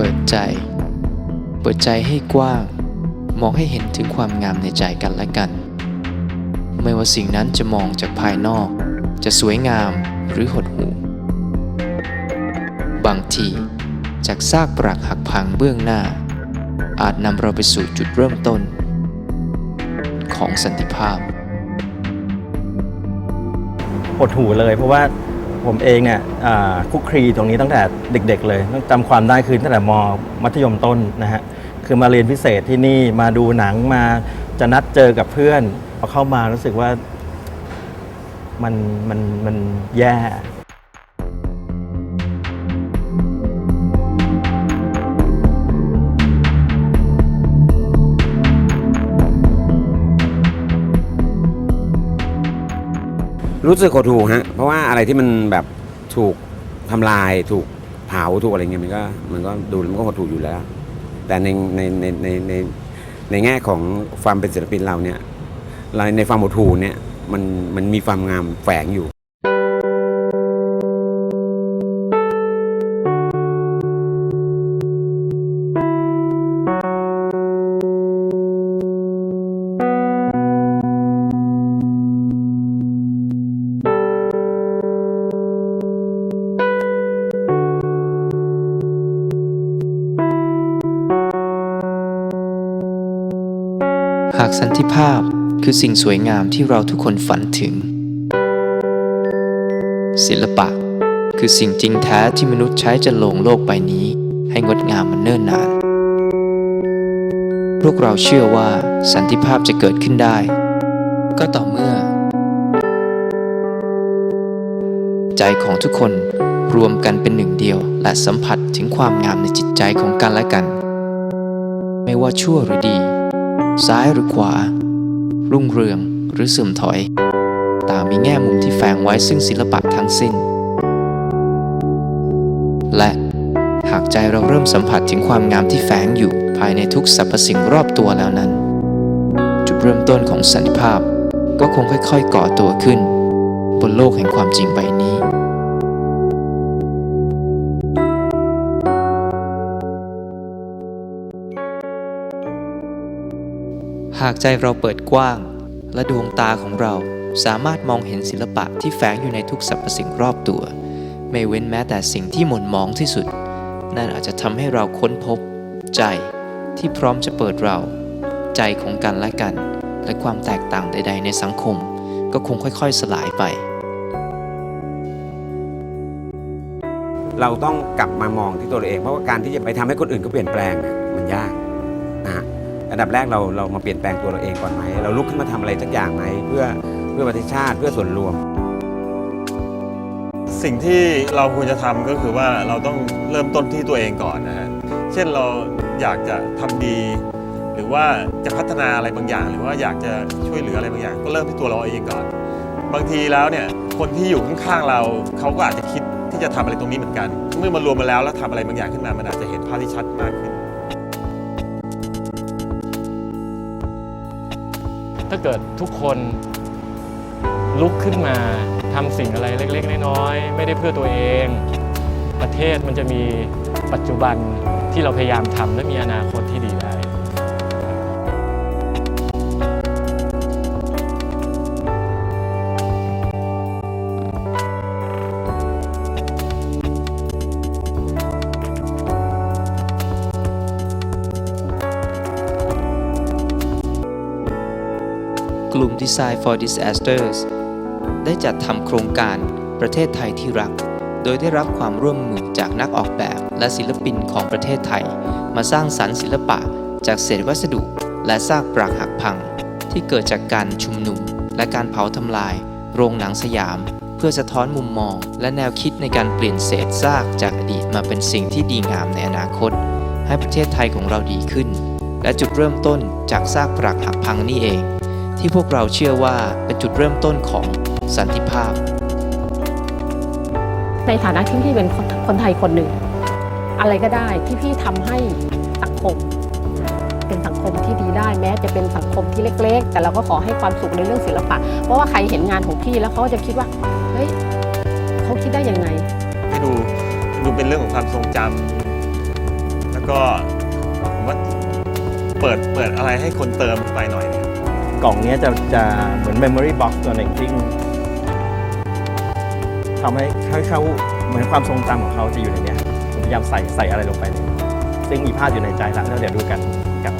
เปิดใจ เปิดใจให้กว้าง มองให้เห็นถึงความงามในใจกันและกัน ไม่ว่าสิ่งนั้นจะมองจากภายนอก จะสวยงามหรือหดหู่ บางทีจากซากปรักหักพังเบื้องหน้า อาจนำเราไปสู่จุดเริ่มต้น ของสันติภาพหดหูเลยเพราะว่า ผมเองเนี่ยคุกครีตรงนี้ตั้งแต่เด็ก ๆ เลยต้องจำความได้คือตั้งแต่มมัธยมต้นนะฮะคือมาเรียนพิเศษที่นี่มาดูหนังมาจะนัดเจอกับเพื่อนพอเข้ามารู้สึกว่ามันมันมันแย่ รู้สึกหดหู่ฮะเพราะว่าอะไรที่มันแบบถูกทำลายถูกเผาถูกอะไรเงี้ยมันก็มันก็ดูมันก็หดหู่อยู่แล้ว แต่ในในในในในในแง่ของความเป็นศิลปินเราเนี่ยในความหดหู่เนี่ยมันมันมีความงามแฝงอยู่ กสันติภาพคือสิ่งสวยงามที่เราทุกคนฝันถึง ศิลปะ คือสิ่งจริงแท้ที่มนุษย์ใช้จะลงโลกใบนี้ ให้งดงามมันเนิ่นนาน พวกเราเชื่อว่าสันติภาพจะเกิดขึ้นได้ ก็ต่อเมื่อ ใจของทุกคนรวมกันเป็นหนึ่งเดียว และสัมผัสถึงความงามในจิตใจของกันและกัน ไม่ว่าชั่วหรือดี ซ้ายหรือขวา รุ่งเรืองหรือเสื่อมถอย ต่างมีแง่มุมที่แฝงไว้ซึ่งศิลปะทั้งสิ้น และหากใจเราเริ่มสัมผัสถึงความงามที่แฝงอยู่ภายในทุกสรรพสิ่งรอบตัวแล้วนั้น จุดเริ่มต้นของสันติภาพก็คงค่อยๆก่อตัวขึ้น บนโลกแห่งความจริงใบนี้ากใจเราเปิดกว้าง และดวงตาของเราสามารถมองเห็นศิลปะที่แฝงอยู่ในทุกสรรพสิ่งรอบตัว ไม่เว้นแม้แต่สิ่งที่หม่นหมองที่สุด นั่นอาจจะทำให้เราค้นพบ ใจที่พร้อมจะเปิดเรา ใจของกันและกัน และความแตกต่างใด ๆ ในสังคม ก็คงค่อย ๆ สลายไป เราต้องกลับมามองที่ตัวเราเอง เพราะว่าการที่จะไปทำให้คนอื่นก็เปลี่ยนแปลงเนี่ยมันยาก นดับแรกเราเรามาเปลี่ยนแปลงตัวเราเองก่อนไหม เราลุกขึ้นมาทำอะไรสักอย่างไหมเพื่อเพื่อประเทศชาติเพื่อส่วนรวม สิ่งที่เราควรจะทำก็คือว่าเราต้องเริ่มต้นที่ตัวเองก่อนนะฮะเช่นเราอยากจะทำดี หรือว่าจะพัฒนาอะไรบางอย่าง หรือว่าอยากจะช่วยเหลืออะไรบางอย่าง ก็เริ่มที่ตัวเราเองก่อน บางทีแล้วเนี่ยคนที่อยู่ข้างๆเราเขาก็อาจจะคิดที่จะทำอะไรตรงนี้เหมือนกัน เมื่อมารวมมาแล้วแล้วทำอะไรบางอย่างขึ้นมามันอาจจะเห็นภาพที่ชัดมากขึ้น ถ้าเกิดทุกคนลุกขึ้นมาทำสิ่งอะไรเล็ก ๆ น้อยๆไม่ได้เพื่อตัวเอง ประเทศมันจะมีปัจจุบันที่เราพยายามทำและมีอนาคตที่ดีแล้ว ลุ่ม Design for Disasters ได้จัดทำโครงการประเทศไทยที่รัก โดยได้รับความร่วมมือจากนักออกแบบและศิลปินของประเทศไทย มาสร้างสรรค์ศิลปะ จากเศษวัสดุ และซากปรักหักพัง ที่เกิดจากการชุมนุม และการเผาทำลาย โรงหนังสยาม เพื่อสะท้อนมุมมอง และแนวคิดในการเปลี่ยนเศษซากจากอดีตมาเป็นสิ่งที่ดีงามในอนาคต ให้ประเทศไทยของเราดีขึ้นและจุดเริ่มต้นจากซากปรักหักพังนี่เอง ที่พวกเราเชื่อว่าเป็นจุดเริ่มต้นของสันติภาพ ในฐานะที่พี่เป็นคนคนไทยคนหนึ่ง อะไรก็ได้ที่พี่ทำให้สังคม เป็นสังคมที่ดีได้แม้จะเป็นสังคมที่เล็ก ๆ แต่เราก็ขอให้ความสุขในเรื่องศิลปะ เพราะว่าใครเห็นงานของพี่แล้วเขาก็จะคิดว่าเฮ้ยเขาคิดได้ยังไงให้ดูดูเป็นเรื่องของความทรงจำก็ผมว่าเปิดเปิดอะไรให้คนเติมไปหน่อยเนี่ย กล่องนี้จะจะเหมือน memory box ตัวหนึ่งที่ทำให้ให้เขาเหมือนความทรงจำของเขาจะอยู่ในนี้ผมพยายามใส่ใส่อะไรลงไปเลยซึ่งมีภาพอยู่ในใจแล้วแล้วเดี๋ยวดูกันครับ